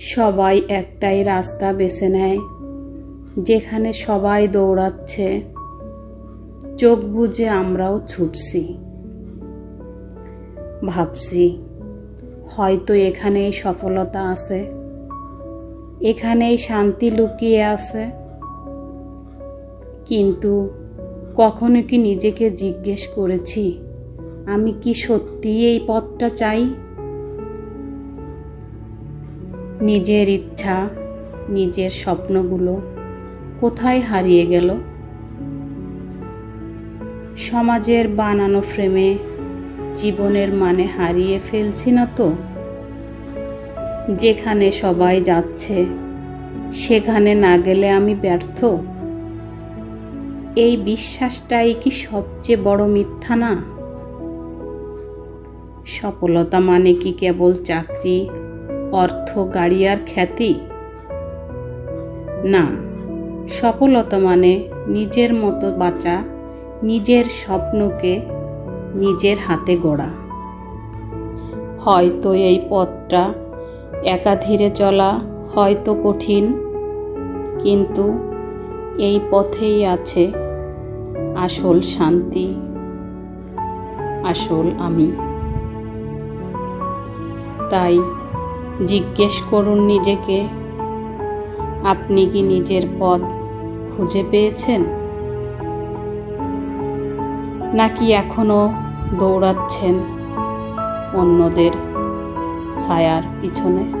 সবাই একটাই রাস্তা বেছে নেয়, যেখানে সবাই দৌড়াচ্ছে। চোখ বুজে আমরাও ছুটছি। ভাবছি, হয়তো এখানেই সফলতা আছে, এখানেই শান্তি লুকিয়ে আছে। কিন্তু কখনো কি নিজেকে জিজ্ঞেস করেছি, আমি কি সত্যি এই পথটা চাই? নিজের ইচ্ছা, নিজের স্বপ্নগুলো কোথায় হারিয়ে গেল? সমাজের বানানো ফ্রেমে জীবনের মানে হারিয়ে ফেলছি না তো? যেখানে সবাই যাচ্ছে, সেখানে না গেলে আমি ব্যর্থ? এই বিশ্বাসটাই কি সবচেয়ে বড় মিথ্যা না? সফলতা মানে কি কেবল চাকরি অর্থ গাড়ি আর খ্যাতি? না। সফলতা মানে নিজের মতো বাঁচা, নিজের স্বপ্নকে নিজের হাতে গড়া। হয়তো এই পথটা একা ধীরে চলা হয়তো কঠিন, কিন্তু এই পথেই আছে আসল শান্তি, আসল আমি। তাই জিজ্ঞেস করুন নিজেকে, আপনি কি নিজের পথ খুঁজে পেয়েছেন? নাকি এখনও দৌড়াচ্ছেন অন্যদের ছায়ার পিছনে?